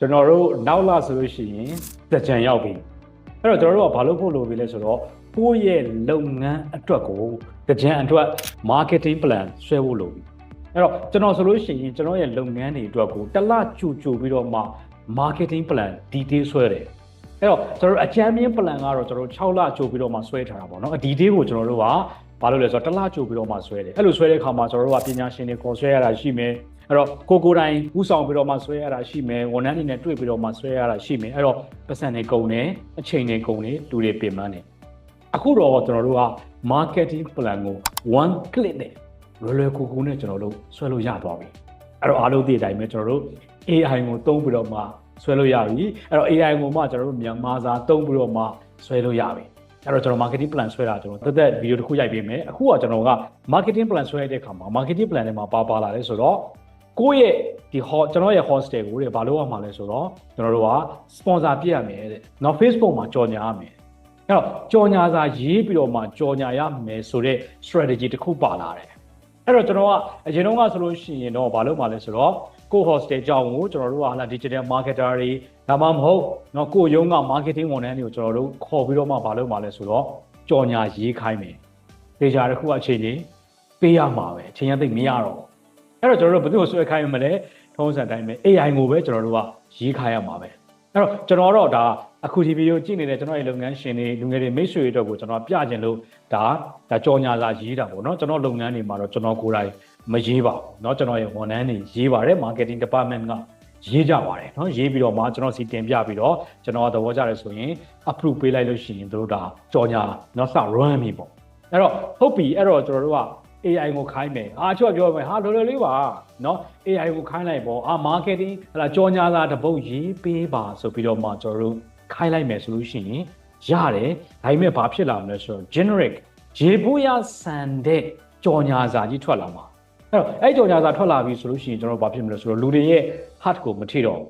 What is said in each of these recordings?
ကျွန်တော်တို့နောက်လာဆိုလို့ရှိရင်တကြံရောက်ပြီအဲ့တော့ကျွန်တော်တို့ကဘာလို့ဖို့လိုပြီလဲဆိုတော့ကိုယ့်ရဲ့လုပ်ငန်းအတွက်ကိုတကြံအတွက် marketing plan ဆွဲဖို့လိုပြီအဲ့တော့ကျွန်တော်ဆိုလို့ရှိရင်ကျွန်တော်ရဲ့လုပ်ငန်းတွေအတွက်ကိုတစ်လကြိုကြိုပြီးတော့မှ marketing plan detail ဆွဲတယ်အဲ့တော့ကျွန်တော်တို့အကြမ်းမြင့် plan ကတော့ကျွန်တော်တို့6လကြိုပြီးတော့မှဆွဲထားတာပေါ့နော်အဒီ detail ကိုကျွန်တော်တို့ကဘာလို့လဲဆိုတော့တစ်လကြိုပြီးတော့မှဆွဲတယ်အဲ့လိုဆွဲတဲ့အခါမှာကျွန်တော်တို့ကပညာရှင်တွေခေါ်ဆွဲရတာရှိမယ် အဲ့တော့ကိုကိုတိုင်းဥဆောင်ပြီးတော့မှဆွဲရတာရှိမယ်ဝန်ထမ်းတွေနဲ့တွေ့ပြီးတော့မှဆွဲရတာရှိမယ်အဲ့တော့ပတ်စံတွေကုန်တယ်အချိန်တွေကုန်တယ်လူတွေပြင်ပန်းတယ်အခုတော့ကျွန်တော်တို့က marketing plan ကို one click နဲ့လွယ်လွယ်ကူကူနဲ့ကျွန်တော်တို့ဆွဲလို့ရသွားပြီအဲ့တော့အားလုံးသိတဲ့အတိုင်းပဲကျွန်တော်တို့ AI ကိုသုံးပြီးတော့မှဆွဲလို့ရပြီအဲ့တော့ AI ကိုမှကျွန်တော်တို့မြန်မာစာသုံးပြီးတော့မှဆွဲလို့ရပြီအဲ့တော့ကျွန်တော် marketing plan ဆွဲတာကျွန်တော်တက်တက်ဗီဒီယိုတစ်ခုရိုက်ပေးမယ်အခုကကျွန်တော်က marketing plan ဆွဲတဲ့အခါမှာ marketing plan ထဲမှာပါပါလာတယ်ဆိုတော့ ကိုယ့်ရဲ့ဒီ hot ကျွန်တော်ရဲ့ hostel ကိုတွေဘာလို့ရမှာလဲဆိုတော့ကျွန်တော်တို့က sponsor ပြရမယ်တဲ့။နောက် Facebook မှာကြော်ညာရမယ်။အဲ့တော့ကြော်ညာစာရေးပြီးတော့မှကြော်ညာရမယ်ဆိုတဲ့ strategy တစ်ခုပါလာတယ်။အဲ့တော့ကျွန်တော်ကအရင်တော့ကဆိုလို့ရှိရင်တော့ဘာလို့မှလဲဆိုတော့ကို hostel ကြောင်းကိုကျွန်တော်တို့ကဟာလာ digital marketer တွေဒါမှမဟုတ်เนาะကိုရုံးက marketing ဝန်ထမ်းတွေကိုကျွန်တော်တို့ခေါ်ပြီးတော့မှဘာလို့မှလဲဆိုတော့ကြော်ညာရေးခိုင်းမယ်။ဒေဂျာတစ်ခုအချိန်ကြီးပေးရမှာပဲအချိန်ရသိပ်မရတော့ဘူး အဲ့တော့ကျွန်တော်တို့ဘယ်သူ့ကိုဆွဲခိုင်းမလဲထုံးစံတိုင်းပဲ AI ကိုပဲကျွန်တော်တို့ကရေးခိုင်းရမှာပဲအဲ့တော့ကျွန်တော်တော့ဒါအခုဒီဗီဒီယိုကြည့်နေတဲ့ကျွန်တော်ရဲ့လုပ်ငန်းရှင်တွေလူငယ်တွေမိတ်ဆွေတွေအတွက်ကိုကျွန်တော်ပြချင်လို့ဒါဒါကြော်ညာစာရေးတာပေါ့နော်ကျွန်တော်လုပ်ငန်းတွေမှာတော့ကျွန်တော်ကိုယ်တိုင်မရေးပါဘူးเนาะကျွန်တော်ရဲ့ဝန်ထမ်းတွေရေးပါတယ် marketing department ကရေးကြပါတယ်เนาะရေးပြီးတော့မှကျွန်တော်စီတင်ပြပြီးတော့ကျွန်တော်သဘောကျတယ်ဆိုရင် approve ပေးလိုက်လို့ရှိရင်တို့ဒါကြော်ညာเนาะစ run ပြီပေါ့အဲ့တော့ဟုတ်ပြီအဲ့တော့ကျွန်တော်တို့က AI ကိုခိုင်းမယ်အာချော့ပြောမယ်ဟာလောလောလေးပါเนาะ AI ကိုခိုင်းလိုက်ပေါ့အာ marketing ဟလာကြောညာသာတပုတ်ရေးပေးပါဆိုပြီးတော့မှကျွန်တော်တို့ခိုင်းလိုက်မယ်ဆိုလို့ရှိရင်ရတယ်ဒါပေမဲ့ဘာဖြစ်လာမလဲဆိုတော့ generic ရေပိုးရဆန်တဲ့ကြောညာစာကြီးထွက်လာမှာအဲ့တော့အဲ့ကြောညာစာထွက်လာပြီဆိုလို့ရှိရင်ကျွန်တော်ဘာဖြစ်မလဲဆိုတော့လူတွေရဲ့ heart ကိုမထိတော့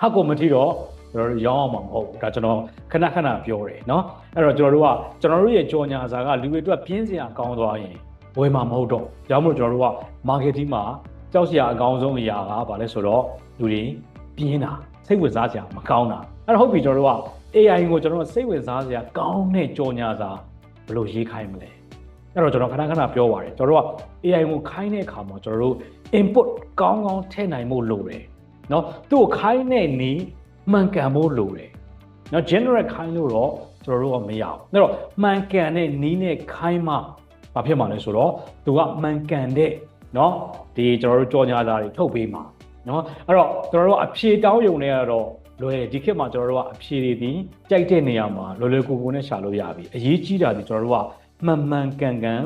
heart ကိုမထိတော့ကျွန်တော်တို့ရောင်းအောင်မှာမဟုတ်ဘူးဒါကျွန်တော်ခဏခဏပြောတယ်เนาะအဲ့တော့ကျွန်တော်တို့ကကျွန်တော်တို့ရဲ့ကြောညာစာကလူတွေအတွက်ပြင်းစရာကောင်းသွားရင် ဝယ်မှာမဟုတ်တော့ကြောင့်မို့ကျွန်တော်တို့က marketing မှာကြောက်စရာအကောင်းဆုံးအရာကဘာလဲဆိုတော့လူတွေပြင်းတာစိတ်ဝင်စားစရာမကောင်းတာအဲ့တော့ဟုတ်ပြီကျွန်တော်တို့က AI ကိုကျွန်တော်တို့စိတ်ဝင်စားစရာကောင်းတဲ့ကြောညာစာဘယ်လိုရေးခိုင်းမလဲအဲ့တော့ကျွန်တော်ခဏခဏပြောပါတယ်ကျွန်တော်တို့က AI ကိုခိုင်းတဲ့အခါမှာကျွန်တော်တို့ input ကောင်းကောင်းထည့်နိုင်ဖို့လိုတယ်เนาะသူ့ကိုခိုင်းတဲ့နီးမှန်ကန်ဖို့လိုတယ်เนาะ generate ခိုင်းလို့တော့ကျွန်တော်တို့ကမရဘူးအဲ့တော့မှန်ကန်တဲ့နီးနဲ့ခိုင်းမှ ဘာဖြစ်မှာလဲဆိုတော့သူကမှန်ကန်တဲ့เนาะဒီကျွန်တော်တို့ကြော်ညာစာတွေထုတ်ပေးမှာเนาะအဲ့တော့ကျွန်တော်တို့အဖြေတောင်းယုံနေရတော့လွယ်ဒီခေတ်မှာကျွန်တော်တို့ကအဖြေတွေဒီကြိုက်တဲ့နေရာမှာလွယ်လွယ်ကူကူနဲ့ရှာလို့ရပြီအရေးကြီးတာဒီကျွန်တော်တို့ကမှန်မှန်ကန်ကန်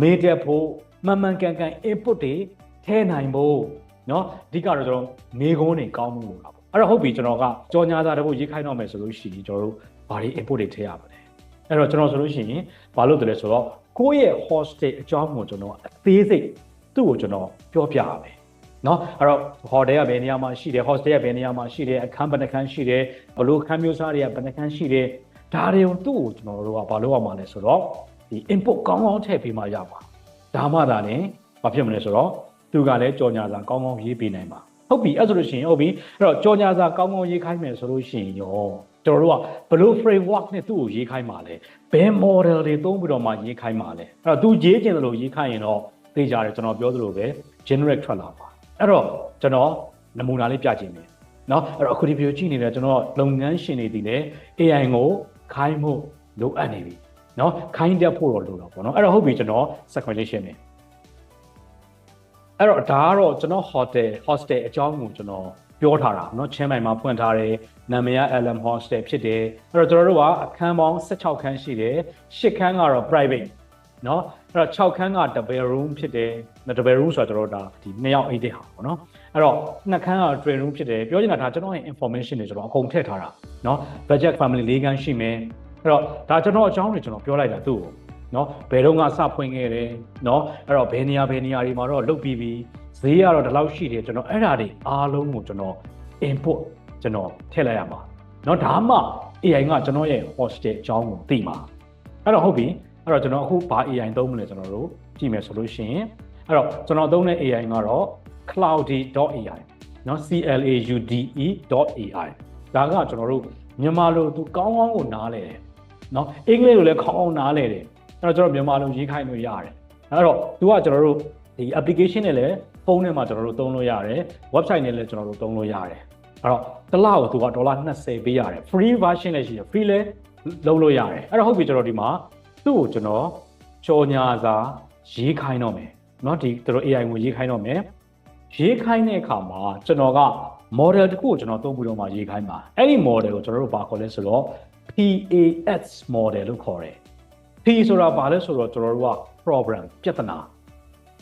မေးတတ်ဖို့မှန်မှန်ကန်ကန် input တွေထည့်နိုင်ဖို့เนาะအဓိကတော့ကျွန်တော်မေးခွန်းတွေကောင်းမှုလို့ပါအဲ့တော့ဟုတ်ပြီကျွန်တော်ကကြော်ညာစာတစ်ပုဒ်ရေးခိုင်းတော့မယ်ဆိုလို့ရှိရင်ကျွန်တော်တို့ဘာတွေ input တွေထည့်ရမလဲအဲ့တော့ကျွန်တော်ဆိုလို့ရှိရင်ဘာလို့တလဲဆိုတော့ ကိုယ့်ရဲ့ hostel အကြောင်းကိုကျွန်တော်အသေးစိတ်သူ့ကိုကျွန်တော်ပြောပြရမယ်เนาะအဲ့တော့ hotel ကဘယ်နေရာမှာရှိတယ် hostel ကဘယ်နေရာမှာရှိတယ်အခန်းဘယ်နှခန်းရှိတယ်ဘလို့အခန်းမျိုးစားတွေကဘယ်နှခန်းရှိတယ်ဒါတွေကိုသူ့ကိုကျွန်တော်တို့ကဘာလို့ရမှာလဲဆိုတော့ဒီ input ကောင်းကောင်းထည့်ပေးမှရပါဒါမှသာလည်းဘာဖြစ်မလဲဆိုတော့သူကလည်းကြော်ညာစာကောင်းကောင်းရေးပေးနိုင်ပါဟုတ်ပြီအဲ့ဆိုလို့ရှိရင်ဟုတ်ပြီအဲ့တော့ကြော်ညာစာကောင်းကောင်းရေးခိုင်းမယ်ဆိုလို့ရှိရင်ရော ကျွန်တော်တို့ကဘလို့ framework နဲ့သူ့ကိုရေးခိုင်းပါလဲဘယ် model တွေသုံးပြီးတော့မှရေးခိုင်းပါလဲအဲ့တော့သူရေးကျင်တယ်လို့ရေးခိုင်းရင်တော့သိကြတယ်ကျွန်တော်ပြောသလိုပဲ generate ထွက်လာပါအဲ့တော့ကျွန်တော်နမူနာလေးပြချင်တယ်เนาะအဲ့တော့အခုဒီ video ကြည့်နေတဲ့ကျွန်တော်လုပ်ငန်းရှင်တွေဒီလည်း AI ကိုခိုင်းမှုလိုအပ်နေပြီเนาะခိုင်းတတ်ဖို့တော့လိုတော့ပေါ့เนาะအဲ့တော့ဟုတ်ပြီကျွန်တော် sequence ရှင်းမယ်အဲ့တော့ဒါကတော့ကျွန်တော် hotel hostel အကြောင်းကိုကျွန်တော် ပြောထားတာเนาะချင်းမိုင်မှာဖွင့်ထားတယ်နာမည်က LM hostel ဖြစ်တယ်အဲ့တော့ကျွန်တော်တို့ကအခန်းပေါင်း16ခန်းရှိတယ်10ခန်းကတော့ private เนาะအဲ့တော့6ခန်းက double room ဖြစ်တယ် double room ဆိုတော့ကျွန်တော်တို့ဒါဒီနှစ်ယောက်အိတ်တဲ့ဟာပေါ့เนาะအဲ့တော့နှစ်ခန်းက train room ဖြစ်တယ်ပြောချင်တာဒါကျွန်တော်ရဲ့ information တွေကျွန်တော်အကုန်ထည့်ထားတာเนาะ budget family ၄ခန်းရှိမယ်အဲ့တော့ဒါကျွန်တော်အကြောင်းတွေကျွန်တော်ပြောလိုက်တာသူ့ကိုเนาะဘယ်တော့ကစဖွင့်ခဲ့တယ်เนาะအဲ့တော့ဘယ်နေရာဘယ်နေရာတွေမှာတော့လုတ်ပြီးပြီ ဈေးကတော့ဒီလောက်ရှိတယ်ကျွန်တော်အဲ့ဒါတွေအားလုံးကိုကျွန်တော် input ကျွန်တော်ထည့်လိုက်ရမှာเนาะဒါမှ AI ကကျွန်တော်ရဲ့ hostel အကြောင်းကိုသိမှာအဲ့တော့ဟုတ်ပြီအဲ့တော့ကျွန်တော်အခုဘာ AI သုံးမလဲကျွန်တော်တို့ကြည့်မယ်ဆိုလို့ရှိရင်အဲ့တော့ကျွန်တော်သုံးတဲ့ AI ကတော့ cloudy.ai เนาะ claude.ai ဒါကကျွန်တော်တို့မြန်မာလိုသူကောင်းကောင်းကိုနားလဲတယ်เนาะအင်္ဂလိပ်လိုလည်းခေါင်းအောင်နားလဲတယ်အဲ့တော့ကျွန်တော်မြန်မာလိုရေးခိုင်းလို့ရတယ်အဲ့တော့သူကကျွန်တော်တို့ဒီ application နဲ့လည်း ဖုန်းထဲမှာကျွန်တော်တို့သုံးလို့ရတယ် website နဲ့လည်းကျွန်တော်တို့သုံးလို့ရတယ်အဲ့တော့တစ်လကိုသူကဒေါ်လာ20ပေးရတယ် free version လည်းရှိတယ် free လည်းလုံးလို့ရတယ်အဲ့တော့ဟုတ်ပြီကျွန်တော်ဒီမှာသူ့ကိုကျွန်တော်ကြော်ညာစာရေးခိုင်းတော့မယ်เนาะဒီသူတို့ AI ကိုရေးခိုင်းတော့မယ်ရေးခိုင်းတဲ့အခါမှာကျွန်တော်က model တစ်ခုကိုကျွန်တော်သုံးပြီးတော့မှရေးခိုင်းပါအဲ့ဒီ model ကိုကျွန်တော်တို့ဘာခေါ်လဲဆိုတော့ PAS model လို့ခေါ်တယ် P ဆိုတာဘာလဲဆိုတော့ကျွန်တော်တို့က problem ပြဿနာ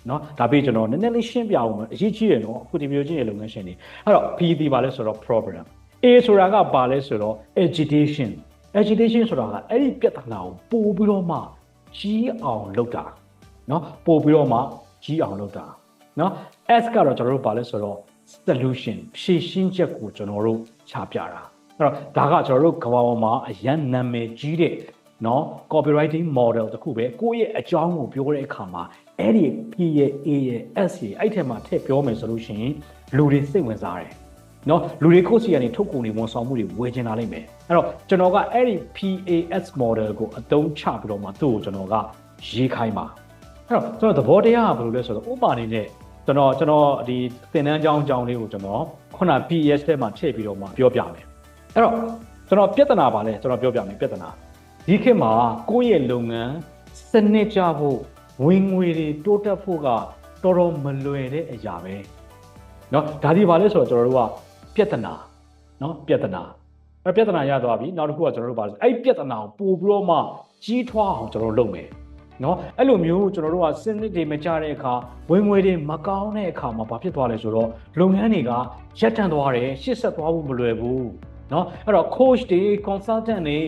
နော်ဒါပြီးကျွန်တော်နည်းနည်းလေးရှင်းပြအောင်အရေးကြီးတယ်နော်အခုဒီမျိုးချင်းရေလုပ်ငန်းရှင်တွေအဲ့တော့ PD ပါလဲဆိုတော့ problem A ဆိုတာကပါလဲဆိုတော့ agitation agitation ဆိုတာကအဲ့ဒီပြဿနာကိုပို့ပြီးတော့မှကြီးအောင်လုပ်တာနော်ပို့ပြီးတော့မှကြီးအောင်လုပ်တာနော် S ကတော့ကျွန်တော်တို့ပါလဲဆိုတော့ solution ဖြေရှင်းချက်ကိုကျွန်တော်တို့ချပြတာအဲ့တော့ဒါကကျွန်တော်တို့ကမ္ဘာပေါ်မှာအရန်နာမည်ကြီးတဲ့နော် copywriting model တခုပဲကိုယ့်ရဲ့အကြောင်းကိုပြောတဲ့အခါမှာ အဲ့ဒီ P ရဲ့ A ရဲ့ S ရဲ့အဲ့ထဲမှာထည့်ပြောမယ်ဆိုလို့ရှိရင်လူတွေစိတ်ဝင်စားတယ်နော်လူတွေကိုယ်စီကနေထုတ်ကုန်တွေဝန်ဆောင်မှုတွေဝယ်ချင်လာလိမ့်မယ်အဲ့တော့ကျွန်တော်ကအဲ့ဒီ PAS model ကိုအသုံးချပြီးတော့မှသူ့ကိုကျွန်တော်ကရေးခိုင်းပါအဲ့တော့ကျွန်တော်သဘောတရားကဘယ်လိုလဲဆိုတော့ဥပမာအနေနဲ့ကျွန်တော်ကျွန်တော်ဒီသင်တန်းကျောင်းကျောင်းလေးကိုကျွန်တော်ခုန PAS ထဲမှာထည့်ပြီးတော့မှပြောပြမယ်အဲ့တော့ကျွန်တော်ပြဿနာပါလဲကျွန်တော်ပြောပြမယ်ပြဿနာဒီခေတ်မှာကိုယ့်ရဲ့လုပ်ငန်းစနစ်ကြဖို့ ဝင်ငွေတွေတိုးတက်ဖို့ကတော်တော်မလွယ်တဲ့အရာပဲเนาะဒါဒီပါလဲဆိုတော့ကျွန်တော်တို့ကပြဿနာเนาะပြဿနာအဲ့ပြဿနာရသွားပြီနောက်တစ်ခုကကျွန်တော်တို့ပါလဲအဲ့ပြဿနာကိုပို့ပြီးတော့မှကြီးထွားအောင်ကျွန်တော်တို့လုပ်မယ်နော်အဲ့လိုမျိုးကျွန်တော်တို့ကစနစ်တွေမကြတဲ့အခါဝင်ငွေတွေမကောင်းတဲ့အခါမှာဘာဖြစ်သွားလဲဆိုတော့လုပ်ငန်းတွေကရပ်တန့်သွားတယ်ရှေ့ဆက်သွားဖို့မလွယ်ဘူးနော်အဲ့တော့ coach တွေ consultant တွေ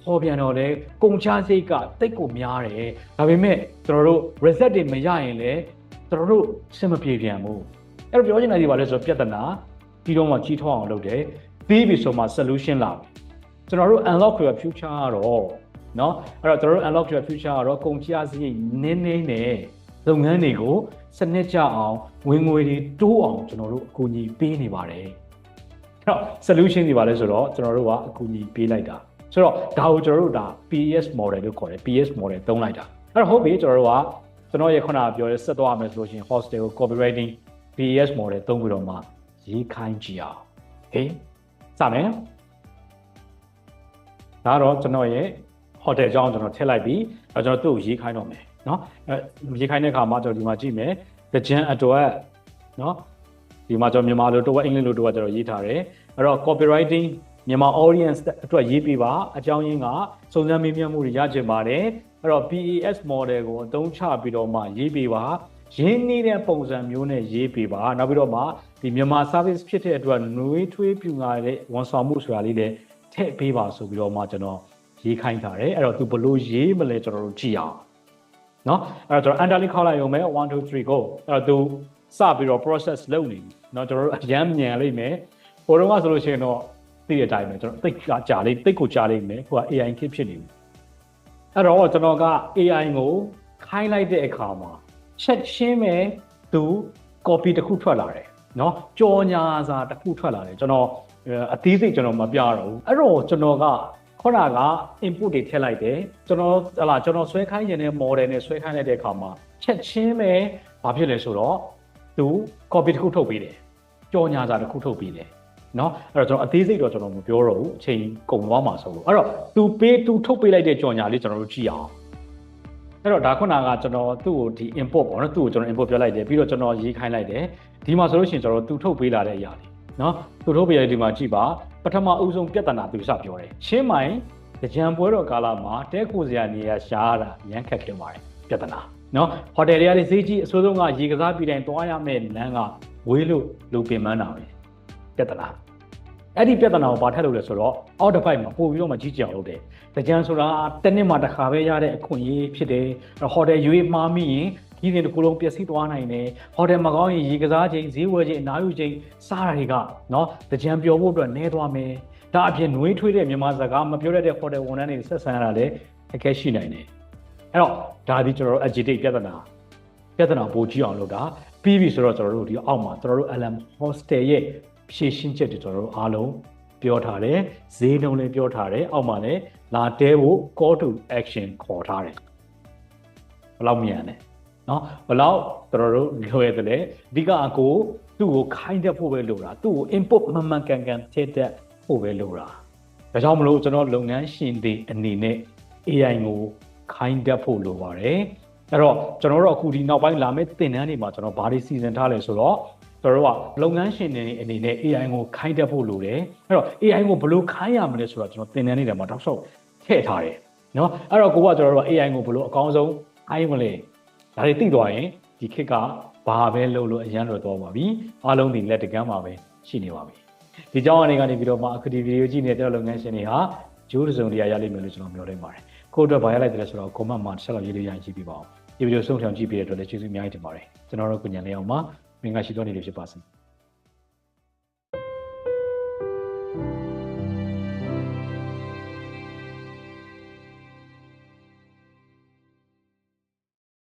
ခေါ်ပြန်တော့လေကုန်ချစိတ်ကတိတ်ကိုများတယ်ဒါပေမဲ့ကျွန်တော်တို့ result တွေမရရင်လည်းကျွန်တော်တို့စင်မပြေပြန်ဘူးအဲ့တော့ပြောချင်တာဒီပါလဲဆိုတော့ပြဿနာပြီးတော့မှကြီးထွားအောင်လုပ်တယ်ပြီးပြီဆိုမှ solution လာပြီကျွန်တော်တို့ unlock your future ကတော့เนาะအဲ့တော့ကျွန်တော်တို့ unlock your future ကတော့ကုန်ကျစရိတ်နင်းနေနဲ့လုပ်ငန်းတွေကိုစနစ်ကျအောင်ဝင်ငွေတွေတိုးအောင်ကျွန်တော်တို့အကူအညီပေးနေပါတယ်အဲ့တော့ solution တွေပါလဲဆိုတော့ကျွန်တော်တို့ကအကူအညီပေးလိုက်တာ ဆိုတော့ဒါကိုကျွန်တော်တို့ဒါ PS model လို့ခေါ်တယ် PS model သုံးလိုက်တာအဲ့တော့ဟုတ်ပြီကျွန်တော်တို့ကကျွန်တော်ရဲ့ခုနကပြောရဲဆက်သွားမယ်ဆိုလို့ရှိရင် hostel ကို copywriting PS model သုံးပြီးတော့မှရေးခိုင်းကြည့်အောင်ဟေးစမယ်ဒါတော့ကျွန်တော်ရဲ့ hotel အကြောင်းကျွန်တော်ထည့်လိုက်ပြီးအဲကျွန်တော်သူ့ကိုရေးခိုင်းတော့မယ်เนาะအဲရေးခိုင်းတဲ့အခါမှာကျွန်တော်ဒီမှာကြည့်မယ်ကြံအတွက်เนาะဒီမှာကျွန်တော်မြန်မာလိုတော့အင်္ဂလိပ်လိုတော့ကျွန်တော်ရေးထားတယ်အဲ့တော့ copywriting မြန်မာ audience အတွက်ရေးပြပါအကြောင်းရင်းကစုံစမ်းမေးမြန်းမှုတွေရချင်ပါတယ်အဲ့တော့ PAS model ကိုအသုံးချပြီးတော့မှရေးပြပါရင်းနှီးတဲ့ပုံစံမျိုးနဲ့ရေးပြပါနောက်ပြီးတော့မှဒီမြန်မာ service ဖြစ်တဲ့အတွက်နှွေးထွေးပြူငါတဲ့ဝန်ဆောင်မှုဆိုတာလေးလည်းထည့်ပေးပါဆိုပြီးတော့မှကျွန်တော်ရေးခိုင်းထားတယ်အဲ့တော့သူဘလို့ရေးမလဲကျွန်တော်တို့ကြည့်အောင်เนาะအဲ့တော့ကျွန်တော် underline ခေါက်လိုက်ရုံပဲ1 2 3 go အဲ့တော့သူစပြီးတော့ process လုပ်နေပြီเนาะကျွန်တော်တို့အရန်မြန်လိမ့်မယ်ဟိုတော့ကဆိုလို့ရှိရင်တော့ သိတဲ့အတိုင်းပဲကျွန်တော်တိတ်ကြာလေးတိတ်ကိုကြာလေးမယ်ခုက AI ခစ်ဖြစ်နေပြီအဲ့တော့ကျွန်တော်က AI ကိုခိုင်းလိုက်တဲ့အခါမှာချက်ချင်းပဲသူ copy တစ်ခုထွက်လာတယ်နော်ကြော်ညာစာတစ်ခုထွက်လာတယ်ကျွန်တော်အသေးစိတ်ကျွန်တော်မပြတော့ဘူးအဲ့တော့ကျွန်တော်ကခေါနာက input တွေထည့်လိုက်တယ်ကျွန်တော်ဟလာကျွန်တော်ဆွဲခိုင်းရင်လည်း model နဲ့ဆွဲခိုင်းလိုက်တဲ့အခါမှာချက်ချင်းပဲဘာဖြစ်လဲဆိုတော့သူ copy တစ်ခုထုတ်ပေးတယ်ကြော်ညာစာတစ်ခုထုတ်ပေးတယ် เนาะအဲ့တော့ကျွန်တော်အသေးစိတ်တော့ကျွန်တော်မပြောတော့ဘူးအချိန်ကုန်သွားမှာဆိုလို့အဲ့တော့သူပေးသူထုတ်ပေးလိုက်တဲ့ကြော်ညာလေးကျွန်တော်တို့ကြည့်အောင်အဲ့တော့ဒါခုနကကျွန်တော်သူ့ကိုဒီ import ပေါ့နော်သူ့ကိုကျွန်တော် import ပြောလိုက်တယ်ပြီးတော့ကျွန်တော်ရေးခိုင်းလိုက်တယ်ဒီမှာဆိုလို့ရှိရင်ကျွန်တော်သူထုတ်ပေးလာတဲ့အရာလေးနော်သူထုတ်ပေးရတဲ့ဒီမှာကြည့်ပါပထမအဦးဆုံးပြဿနာသူစပြောတယ်ရှင်းမိုင်ကြံပွဲတော်ကာလမှာတဲခိုစရာနေရာရှားတာရမ်းခက်ခဲပါတယ်ပြဿနာနော်ဟိုတယ်တွေကလည်းဈေးကြီးအဆိုးဆုံးကရေကစားပြည်တိုင်းတွားရမယ့်လမ်းကဝေးလို့လူပင်ပန်းတာပဲ ပြဿနာအဲ့ဒီပြဿနာကိုဘာထက်လို့လဲဆိုတော့အောက်တစ်ပိုက်မှာပို့ပြီးတော့မှကြီးကြအောင်လုပ်တယ်။ကြံဆိုတာတစ်နှစ်မှတစ်ခါပဲရတဲ့အခွင့်အရေးဖြစ်တယ်။ဟိုတယ်ရွေးမှားမိရင်ကြီးစဉ်တစ်ခုလုံးပျက်စီးသွားနိုင်တယ်။ဟိုတယ်မကောင်းရင်ရေကစားချိန်ဈေးဝယ်ချိန်အနားယူချိန်စားတာတွေကနော်ကြံပျော်ဖို့အတွက်နဲသွားမယ်။ဒါအပြင်နှွေးထွေးတဲ့မြန်မာစကားမပြောတတ်တဲ့ဟိုတယ်ဝန်ထမ်းတွေဆက်ဆံရတာလည်းအခက်ရှိနိုင်တယ်။အဲ့တော့ဒါဒီကျွန်တော်တို့ agitate ပြဿနာပြဿနာပိုကြည့်အောင်လုပ်တာပြီးပြီဆိုတော့ကျွန်တော်တို့ဒီအောက်မှာကျွန်တော်တို့ LM hostel ရဲ့ ဖြည့်ရှင်းချက်တွေကျွန်တော်တို့အားလုံးပြောထားတယ်ဈေးနှုန်းလည်းပြောထားတယ်အောက်မှာလည်းလာတဲဖို့ call to action ခေါ်ထားတယ်ဘယ်လောက်မြန်လဲနော်ဘယ်လောက်ကျွန်တော်တို့လွယ်တယ်လဲအဓိကအကိုသူ့ကိုခိုင်းတတ်ဖို့ပဲလိုတာသူ့ကို input မှန်မှန်ကန်ကန်ထည့်တတ်ဖို့ပဲလိုတာဒါကြောင့်မလို့ကျွန်တော်လုပ်ငန်းရှင်တွေအနေနဲ့ AI ကိုခိုင်းတတ်ဖို့လိုပါတယ်အဲ့တော့ကျွန်တော်တို့အခုဒီနောက်ပိုင်းလာမယ့်သင်တန်းတွေမှာကျွန်တော်ဘာတွေစီစဉ်ထားလဲဆိုတော့ ကျွန်တော်တို့ကလုပ်ငန်းရှင်တွေအနေနဲ့ AI ကိုခိုင်းတတ်ဖို့လိုတယ်အဲ့တော့ AI ကိုဘယ်လိုခိုင်းရမလဲဆိုတော့ကျွန်တော်သင်တန်းတွေထဲမှာတောက်လျှောက်ထည့်ထားတယ်နော်အဲ့တော့ကိုကကျွန်တော်တို့က AI ကိုဘယ်လိုအကောင်းဆုံးခိုင်းမလဲဒါတွေသိသွားရင်ဒီခေတ်ကဘာပဲလုပ်လို့အရန်လွယ်သွားပါပြီအားလုံးဒီလက်တကမ်းမှာပဲရှိနေပါပြီဒီကြောင်းအနေကနေပြီးတော့မှအခုဒီဗီဒီယိုကြည့်နေတဲ့လုပ်ငန်းရှင်တွေဟာဂျိုးစုံတရားရလိမ့်မယ်လို့ကျွန်တော်မျှော်လင့်ပါတယ်ကိုအတွက်ဘာရလိုက်တယ်လဲဆိုတော့ comment မှာတစ်ချက်လောက်ရေးလို့ရရင်ကြည့်ပြပါအောင်ဒီဗီဒီယိုဆုံးဖြောင်ကြည့်ပြတဲ့အတွက်လည်းကျေးဇူးအများကြီးတင်ပါတယ်ကျွန်တော်တို့ကုညံလေးအောင်မှာ မင်္ဂလာရှိသောနေ့လေးဖြစ်ပါစေ